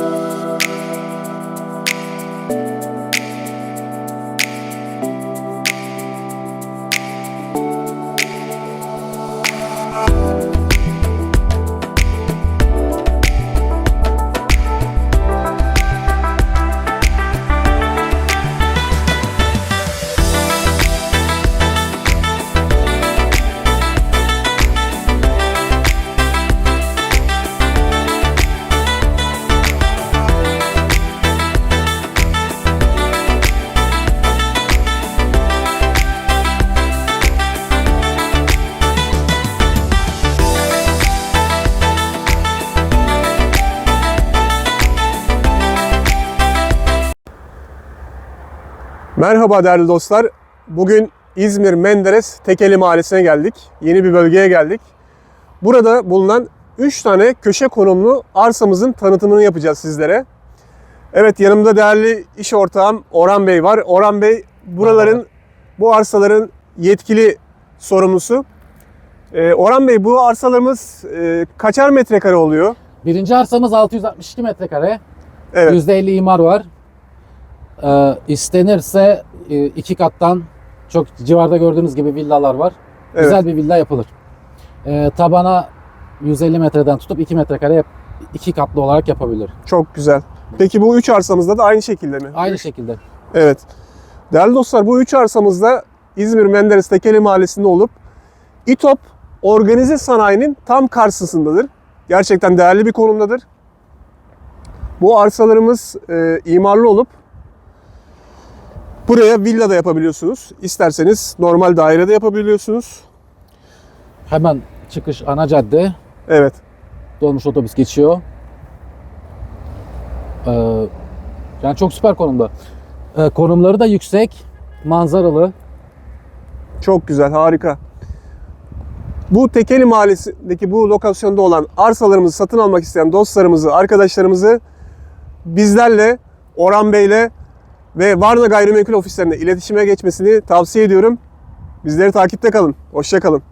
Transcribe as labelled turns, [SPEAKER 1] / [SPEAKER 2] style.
[SPEAKER 1] thank you Merhaba değerli dostlar. Bugün İzmir Menderes Tekeli Mahallesi'ne geldik. Yeni bir bölgeye geldik. Burada bulunan 3 tane köşe konumlu arsamızın tanıtımını yapacağız sizlere. Evet yanımda değerli iş ortağım Orhan Bey var. Orhan Bey buraların, bu arsaların yetkili sorumlusu. Ee, Orhan Bey bu arsalarımız e, kaçar metrekare oluyor?
[SPEAKER 2] Birinci arsamız 662 metrekare.
[SPEAKER 1] Evet.
[SPEAKER 2] %50 imar var. Ee, istenirse e, iki kattan çok civarda gördüğünüz gibi villalar var.
[SPEAKER 1] Evet.
[SPEAKER 2] Güzel bir villa yapılır. Ee, tabana 150 metreden tutup 2 metrekare yap- iki katlı olarak yapabilir.
[SPEAKER 1] Çok güzel. Peki bu 3 arsamızda da aynı şekilde mi?
[SPEAKER 2] Aynı şekilde.
[SPEAKER 1] Evet. Değerli dostlar bu üç arsamızda İzmir Menderes Tekeli Mahallesi'nde olup İTOP organize sanayinin tam karşısındadır. Gerçekten değerli bir konumdadır. Bu arsalarımız e, imarlı olup buraya villa da yapabiliyorsunuz. İsterseniz normal dairede yapabiliyorsunuz.
[SPEAKER 2] Hemen çıkış ana cadde.
[SPEAKER 1] Evet.
[SPEAKER 2] Dolmuş otobüs geçiyor. Ee, yani çok süper konumda. Ee, konumları da yüksek, manzaralı.
[SPEAKER 1] Çok güzel, harika. Bu Tekeli Mahallesi'ndeki bu lokasyonda olan arsalarımızı satın almak isteyen dostlarımızı, arkadaşlarımızı bizlerle, Orhan Bey'le ve Varna Gayrimenkul ofislerine iletişime geçmesini tavsiye ediyorum. Bizleri takipte kalın. Hoşça kalın.